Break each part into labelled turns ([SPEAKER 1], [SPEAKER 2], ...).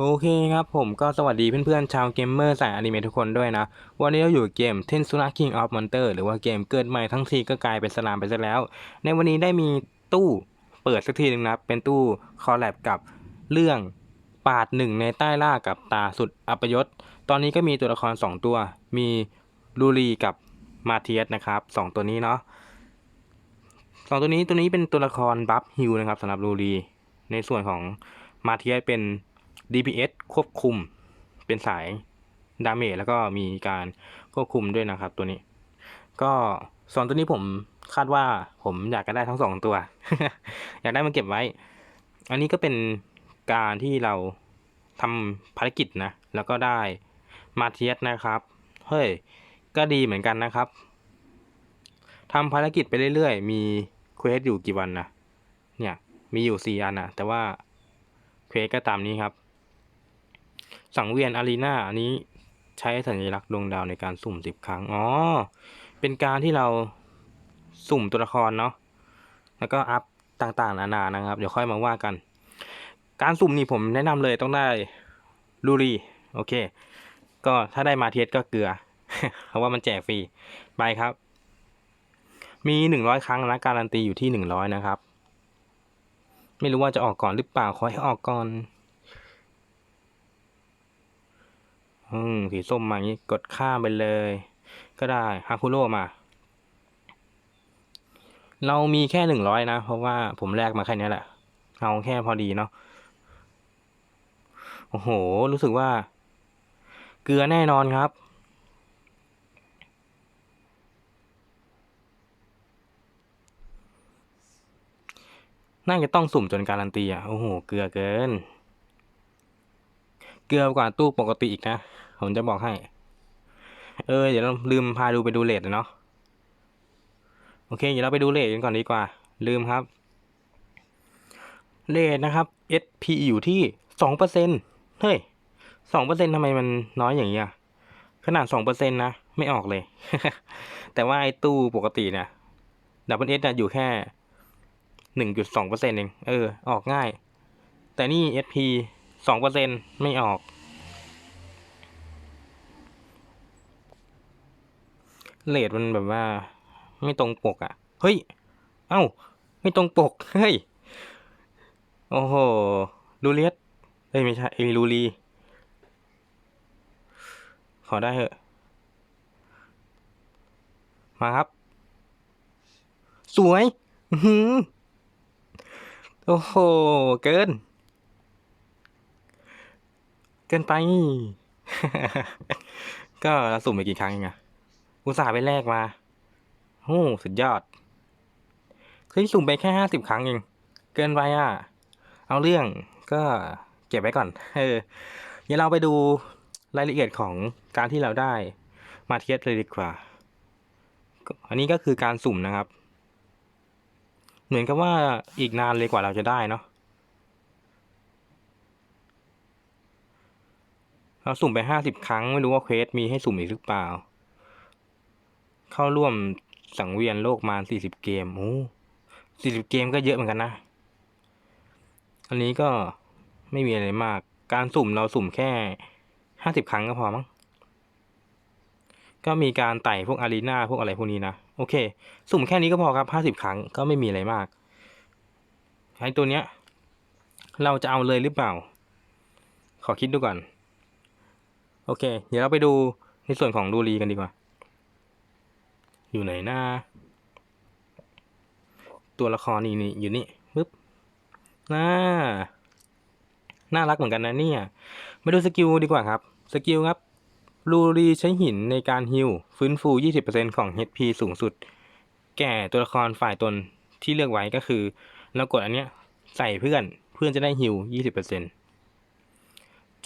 [SPEAKER 1] โอเคครับผมก็สวัสดีเพื่อนๆชาวเกมเมอร์สายอนิเมะทุกคนด้วยนะ วันนี้เราอยู่เกม t e n s u r a King of Monster หรือว่าเกมเกิดใหม่ทั้งทีก็กลายเป็นสลามไปซะแล้ว ในวันนี้ได้มีตู้เปิดสักทีหนึ่งนะ เป็นตู้คอลแลบกับเรื่องปาดหนึ่งในใต้ล่ากับตาสุดอัปยศ ตอนนี้ก็มีตัวละคร 2 ตัว มีลูรีกับมาเทียสนะครับสองตัวนี้เนาะสองตัวนี้ตัวนี้เป็นตัวละครบัฟฮิวนะครับสำหรับลูรีในส่วนของมาเทียสเป็น DPS ควบคุมเป็นสายดาเมจแล้วก็มีการควบคุมด้วยนะครับตัวนี้ ก็สองตัวนี้ผมคาดว่าผมอยากจะได้ทั้งสองตัว อยากได้มาเก็บไว้ อันนี้ก็เป็นการที่เราทำภารกิจนะ แล้วก็ได้มาเทียสนะครับ เฮ้ย ก็ดีเหมือนกันนะครับทำภารกิจไปเรื่อยๆ มีเควสอยู่กี่วันนะ เนี่ย มีอยู่สี่อันนะแต่ว่าเควสก็ตามนี้ครับ สังเวียนอารีนาอันนี้ใช้สัญลักษณ์ดวงดาวในการสุ่มสิบครั้ง อ๋อ เป็นการที่เราสุ่มตัวละครเนาะ แล้วก็อัพต่างๆนานานะครับ เดี๋ยวค่อยมาว่ากัน การสุ่มนี่ผมแนะนำเลยต้องได้ลูรีโอเค ก็ถ้าได้มาเทียสก็เกลือ เพราะว่ามันแจกฟรี ไปครับ มีหนึ่งร้อยครั้งนะการันตีอยู่ที่หนึ่งร้อยนะครับ ไม่รู้ว่าจะออกก่อนหรือเปล่าขอให้ออกก่อน อืมสีส้มมาอย่างนี้กดข้ามไปเลย ก็ได้ฮาคุโร่มา เรามีแค่หนึ่งร้อยนะ เพราะว่าผมแลกมาแค่นี้แหละ เอาแค่พอดีเนาะโอ้โห รู้สึกว่า เกลือแน่นอนครับน่าจะต้องสุ่มจนการันตีอะ โอ้โห เกลือเกิน เกลือกว่าตู้ปกติอีกนะ ผมจะบอกให้ เออ เดี๋ยวเราลืมพาดูไปดูเลทเนาะ โอเค เดี๋ยวเราไปดูเลทกันก่อนดีกว่า ลืมครับ เลทนะครับ SP อยู่ที่สองเปอร์เซ็นเฮ้ยสองเปอร์เซ็นทำไมมันน้อยอย่างเงี้ย ขนาดสองเปอร์เซ็นนะ ไม่ออกเลย แต่ว่าไอ้ตู้ปกติเนี่ยดับเบิลเอสอยู่แค่หนึ่งจุดสองเปอร์เซ็นเอง เออ ออกง่าย แต่นี่ SP สองเปอร์เซ็นไม่ออก เลทมันแบบว่า ไม่ตรงปกอะ่ะ เฮ้ย เอ้า ไม่ตรงปก เฮ้ย โอ้โห ลูเลียสเอ้ย ไม่ใช่เอลูรีขอได้เหอะ มาครับ สวย โอ้โห เกิน เกินไป ก็เราสุ่มไปกี่ครั้งเองอะอุตส่าห์ไปแลกมาโอ้สุดยอดเฮ้ยสุ่มไปแค่ห้าสิบครั้งเอง เกินไปอะ เอาเรื่องก็เก็บไว้ก่อน เออ เดี๋ยวเราไปดูรายละเอียดของการที่เราได้มาเทียสเลยดีกว่า อันนี้ก็คือการสุ่มนะครับ เหมือนกับว่าอีกนานเลยกว่าเราจะได้เนาะ เราสุ่มไปห้าสิบครั้งไม่รู้ว่าเควสมีให้สุ่มอีกหรือเปล่า เข้าร่วมสังเวียนโลกมาสี่สิบเกมโอ้สี่สิบเกมก็เยอะเหมือนกันนะ อันนี้ก็ไม่มีอะไรมาก การสุ่มเราสุ่มแค่ห้าสิบครั้งก็พอมั้ง ก็มีการไต่พวกอารีนาพวกอะไรพวกนี้นะ โอเค สุ่มแค่นี้ก็พอครับห้าสิบครั้งก็ไม่มีอะไรมากไอ้ตัวเนี้ย เราจะเอาเลยหรือเปล่า ขอคิดดูก่อน โอเค เดี๋ยวเราไปดูในส่วนของดูรีกันดีกว่า อยู่ไหนหน้า ตัวละครนี่นี่อยู่นี่ปึ๊บน่าน่ารักเหมือนกันนะเนี่ย มาดูสกิลดีกว่าครับ สกิลครับลูรีใช้หินในการฮิลฟื้นฟู 20%ของ HP สูงสุด แก่ตัวละครฝ่ายตนที่เลือกไว้ก็คือเรากดอันเนี้ยใส่เพื่อนเพื่อนจะได้ฮิล20%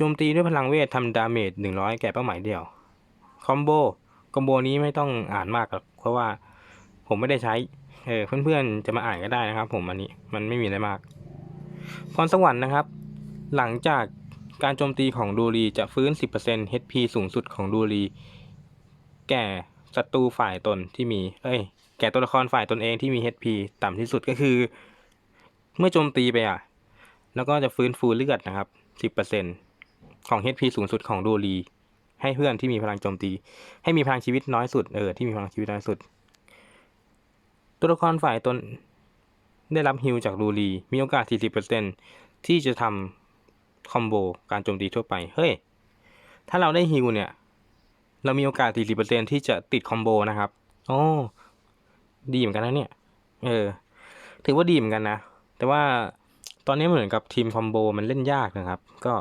[SPEAKER 1] โจมตีด้วยพลังเวททำดาเมจ100 แก่เป้าหมายเดียว คอมโบ คอมโบนี้ไม่ต้องอ่านมากหรอกเพราะว่าผมไม่ได้ใช้ เออเพื่อนๆจะมาอ่านก็ได้นะครับ ผมอันนี้มันไม่มีอะไรมาก พรสวรรค์นะครับ หลังจากการโจมตีของดูรีจะฟื้น 10% HP สูงสุดของดูรี แก่ศัตรูฝ่ายตนที่มี เอ้ย แก่ตัวละครฝ่ายตนเองที่มี HP ต่ำที่สุดก็คือ เมื่อโจมตีไปอะ แล้วก็จะฟื้นฟูเลือดนะครับ 10% ของ HP สูงสุดของดูรีให้เพื่อนที่มีพลังโจมตี ให้มีพลังชีวิตน้อยสุดเออที่มีพลังชีวิตน้อยสุด ตัวละครฝ่ายตนได้รับฮิลจากดูรีมีโอกาส 40%ที่จะทำคอมโบการโจมตีทั่วไปเฮ้ยถ้าเราได้ฮิลเนี่ย เรามีโอกาส 40%ที่จะติดคอมโบนะครับโอ้ดีเหมือนกันนะเนี่ยเออถือว่าดีเหมือนกันนะ แต่ว่าตอนนี้เหมือนกับทีมคอมโบมันเล่นยากนะครับ ก็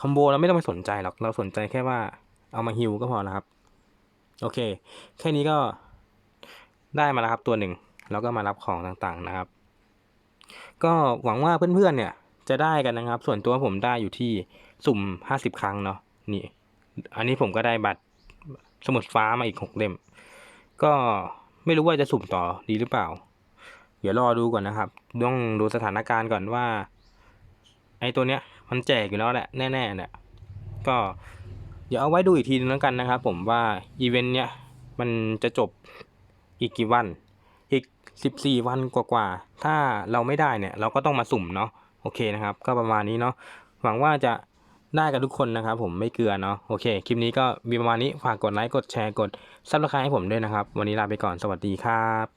[SPEAKER 1] คอมโบเราไม่ต้องไปสนใจหรอก เราสนใจแค่ว่าเอามาฮิลก็พอนะครับ โอเค แค่นี้ก็ได้มาแล้วครับตัวหนึ่ง แล้วก็มารับของต่างๆนะครับ ก็หวังว่าเพื่อนๆเนี่ยจะได้กันนะครับ ส่วนตัวผมได้อยู่ที่สุ่มห้าสิบครั้งเนาะ นี่ อันนี้ผมก็ได้บัตรสมุดฟ้ามาอีกหกเล่ม ก็ไม่รู้ว่าจะสุ่มต่อดีหรือเปล่า เดี๋ยวรอดูก่อนนะครับ ต้องดูสถานการณ์ก่อนว่า ไอ้ตัวเนี้ย มันแจกอยู่แล้วแหละแน่ๆเนี่ยก็เดี๋ยวเอาไว้ดูอีกทีนึงแล้วกันนะครับ ผมว่าอีเวนต์เนี้ยมันจะจบอีกกี่วัน อีกสิบสี่วันกว่าๆ ถ้าเราไม่ได้เนี่ย เราก็ต้องมาสุ่มเนาะโอเคนะครับ ก็ประมาณนี้เนาะหวังว่าจะได้กันทุกคนนะครับ ผมไม่เกลือเนาะโอเค คลิปนี้ก็มีประมาณนี้ฝากกดไลค์กดแชร์กดซับสไครต์ให้ผมด้วยนะครับ วันนี้ลาไปก่อนสวัสดีครับ